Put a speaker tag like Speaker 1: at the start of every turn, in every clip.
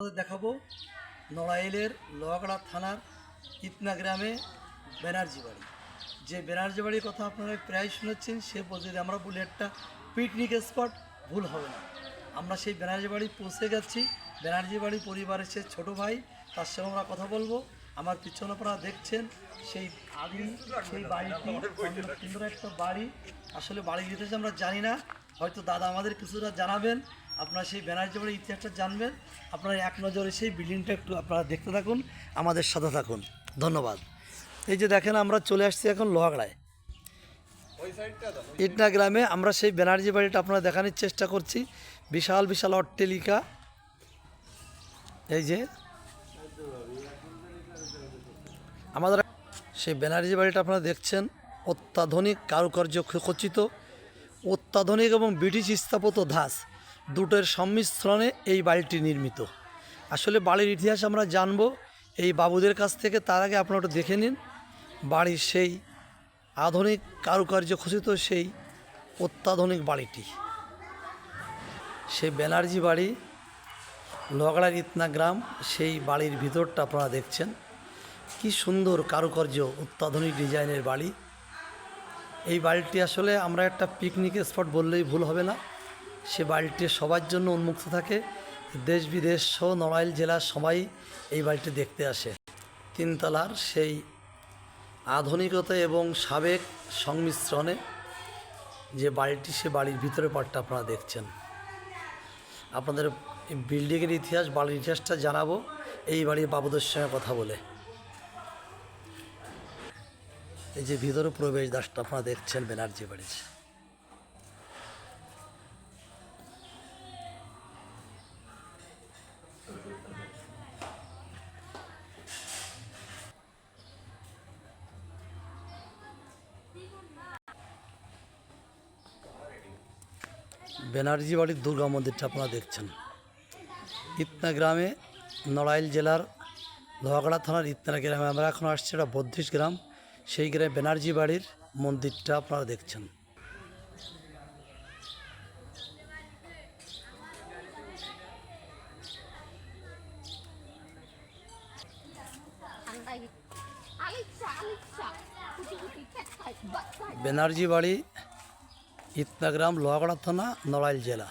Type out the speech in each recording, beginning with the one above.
Speaker 1: দেখাবো নড়াইলের লোহাগড়া থানার ইতনা গ্রামে ব্যানার্জি বাড়ি। যে ব্যানার্জি বাড়ির কথা আপনারা প্রায় শুনেছেন, সে পদ্ধতি আমরা বলি, একটা পিকনিক স্পট ভুল হবে না। আমরা সেই ব্যানার্জি বাড়ি পৌঁছে গেছি। ব্যানার্জি বাড়ি পরিবারের সে ছোটো ভাই, তার সঙ্গে আমরা কথা বলব। আমার পিছনে আপনারা দেখছেন, সেই আদি সেই বাড়িটি সুন্দর একটা বাড়ি, আসলে বাড়ি যেতেছে আমরা জানি না, হয়তো দাদা আমাদের কিছুটা জানাবেন, আপনারা সেই ব্যানার্জি বাড়ির ইতিহাসটা জানবেন, আপনারা এক নজরে সেই বিল্ডিংটা একটু আপনারা দেখতে থাকুন, আমাদের সাথে থাকুন, ধন্যবাদ। এই যে দেখেন, আমরা চলে আসছি এখন লোহাগড়ায়। ইটনা গ্রামে আমরা সেই ব্যানার্জি বাড়িটা আপনারা দেখানোর চেষ্টা করছি, বিশাল বিশাল অট্টেলিকা। এই যে আমাদের সেই ব্যানার্জি বাড়িটা আপনারা দেখছেন, অত্যাধুনিক কারুকার্য খচিত অত্যাধুনিক এবং ব্রিটিশ স্থাপত্য ধাস দুটোর সংমিশ্রণে এই বাড়িটি নির্মিত। আসলে বাড়ির ইতিহাস আমরা জানব, এই বাবুদের কাছ থেকে তার আগে আপনারা একটু দেখে নিন। বাড়ির সেই আধুনিক কারুকার্য খচিত সেই অত্যাধুনিক বাড়িটি। সেই ব্যানার্জি বাড়ি লগড়ার ইতনা গ্রাম, সেই বাড়ির ভিতরটা আপনারা দেখছেন। কি সুন্দর কারুকার্য, অত্যাধুনিক ডিজাইনের বাড়ি। এই বাড়িটি আসলে আমরা একটা পিকনিক স্পট বললেই ভুল হবে না। সে বাড়িটি সবার জন্য উন্মুক্ত থাকে। দেশ বিদেশ সহ নড়াইল জেলার সবাই এই বাড়িটি দেখতে আসে। তিনতলার সেই আধুনিকতা এবং সাবেক সংমিশ্রণে যে বাড়িটি, সে বাড়ির ভিতরে পাটটা আপনারা দেখছেন। আপনাদের বিল্ডিংয়ের ইতিহাস, বাড়ির ইতিহাসটা জানাব। এই বাড়ির বাবুদের সঙ্গে কথা বলে। এই যে ভিতরে প্রবেশ দাসটা আপনারা দেখছেন ব্যানার্জি বাড়ির। ব্যানার্জি বাড়ির দুর্গা মন্দিরটা আপনারা দেখছেন। ইতনা গ্রামে নড়াইল জেলার লোহাগড়া থানার ইতনা গ্রামে আমরা এখন আসছি, এটা বদ্রিশ গ্রাম। সেই গ্রামে ব্যানার্জি বাড়ির মন্দিরটা আপনারা দেখছেন. ব্যানার্জি বাড়ি, ইতনা গ্রাম, লোহাগড়া থানা, নড়াইল জেলা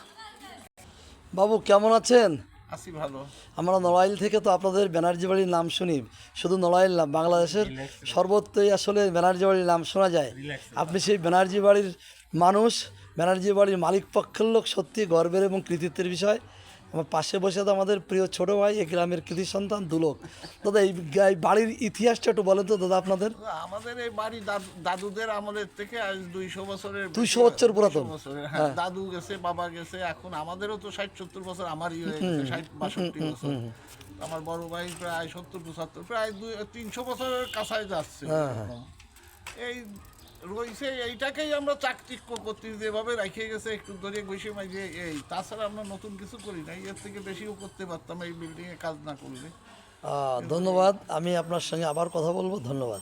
Speaker 1: বাবু, কেমন আছেন
Speaker 2: আছি ভালো।
Speaker 1: আমরা নড়াইল থেকে তো আপনাদের ব্যানার্জি বাড়ির নাম শুনি। শুধু নড়াইল না বাংলাদেশের সর্বত্রই আসলে ব্যানার্জি বাড়ির নাম শোনা যায়। আপনি সেই ব্যানার্জি বাড়ির মানুষ ব্যানার্জি বাড়ির মালিক পক্ষের লোক সত্যি গর্বের এবং কৃতিত্বের বিষয়। আমার পাশে বসে তো আমাদের প্রিয় ছোট ভাই এই গ্রামের কৃতি সন্তান দুলোক। দাদা এই বাড়ির ইতিহাসটা একটু বলেন তো দাদা আপনাদের।
Speaker 2: আমাদের এই বাড়ি দাদুদের আমাদের থেকে আজ দুইশো বছরের
Speaker 1: 200 বছর পুরাতন।
Speaker 2: 200 হ্যাঁ দাদু গেছে বাবা গেছে এখন আমাদেরও তো ষাট সত্তর বছর আমারই হয়ে গেছে ষাট বাষট্টি বছর। আমার বড় ভাই প্রায় সত্তর পঁচাত্তর প্রায় দুই তিনশো বছরের কাছায় যাচ্ছে এই রয়েছে, এইটাকেই আমরা চাকচিক্য করতে যেভাবে রেখে গেছে, একটু ধরে বসে মাঝে এই, তাছাড়া আমরা নতুন কিছু করি না এর থেকে বেশিও করতে পারতাম এই বিল্ডিংয়ে কাজ না করলে।
Speaker 1: ধন্যবাদ, আমি আপনার সঙ্গে আবার কথা বলব, ধন্যবাদ।